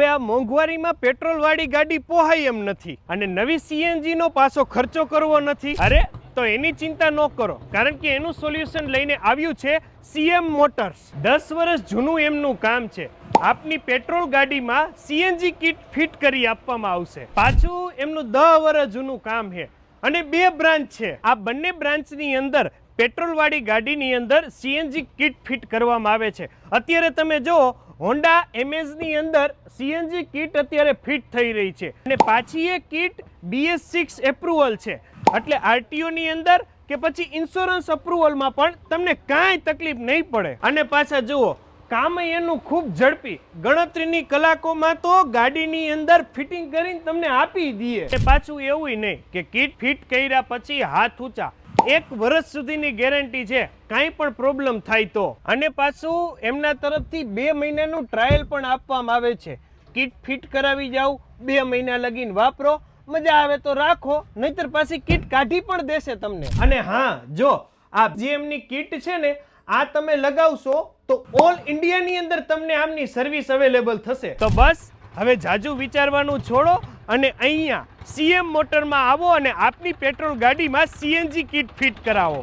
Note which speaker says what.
Speaker 1: હવે આ મોંઘવારીમાં પેટ્રોલવાળી ગાડી પોહાય એમ નથી અને નવી સીએનજી નો પાછો ખર્ચો કરવો નથી. અરે, તો એની ચિંતા ન કરો. કારણ કે એનું સોલ્યુશન લઈને આવ્યું છે સીએમ મોટર્સ દસ વર્ષ જૂનું એમનું કામ છે. આપની પેટ્રોલ ગાડીમાં સીએનજી કિટ ફિટ કરી આપવામાં આવશે. પાછું એમનું દહ વર્ષ જૂનું કામ છે. અને બે બ્રાન્ચ છે. આ બંને બ્રાન્ચની અંદર પેટ્રોલવાળી ગાડીની અંદર સીએનજી કિટ ફિટ કરવામાં આવે છે. અત્યારે તમે જુઓ હોન્ડા એમેઝની અંદર સીએનજી કિટ અત્યારે ફિટ થઈ રહી છે. અને પાછી એ કિટ બીએસ સિક્સ એપ્રુવલ છે. એટલે આરટીઓની અંદર કે પછી ઇન્સ્યોરન્સ અપ્રુવલમાં પણ તમને કાંઈ તકલીફ નહીં પડે. અને પાછા જુઓ કામ એનું ખૂબ ઝડપી. ગણતરીની કલાકોમાં તો ગાડીની અંદર ફિટિંગ કરીને તમને આપી દઈએ. પાછું એવું નહીં કે કિટ ફિટ કર્યા પછી હાથ ઊંચા. એક વર્ષ સુધીની ગેરંટી છે. કાંઈ પણ પ્રોબ્લેમ થાય તો. અને પાછું એમના તરફથી બે મહિનાનું ટ્રાયલ પણ આપવામાં આવે છે. કિટ ફિટ કરાવી જાઓ, બે મહિના લગીને વાપરો, મજા આવે તો રાખો, નહીતર પાછી કિટ કાઢી પણ દેશે તમને. અને હા, જો, આ જે એમની કિટ છે ને, આ તમે લગાવશો તો ઓલ ઇન્ડિયાની અંદર તમને આમની સર્વિસ અવેલેબલ થશે. તો બસ, હવે જાજુ વિચારવાનું છોડો અને અહીંયા સીએમ મોટરમાં આવો અને આપની પેટ્રોલ ગાડીમાં સીએનજી કિટ ફિટ કરાવો.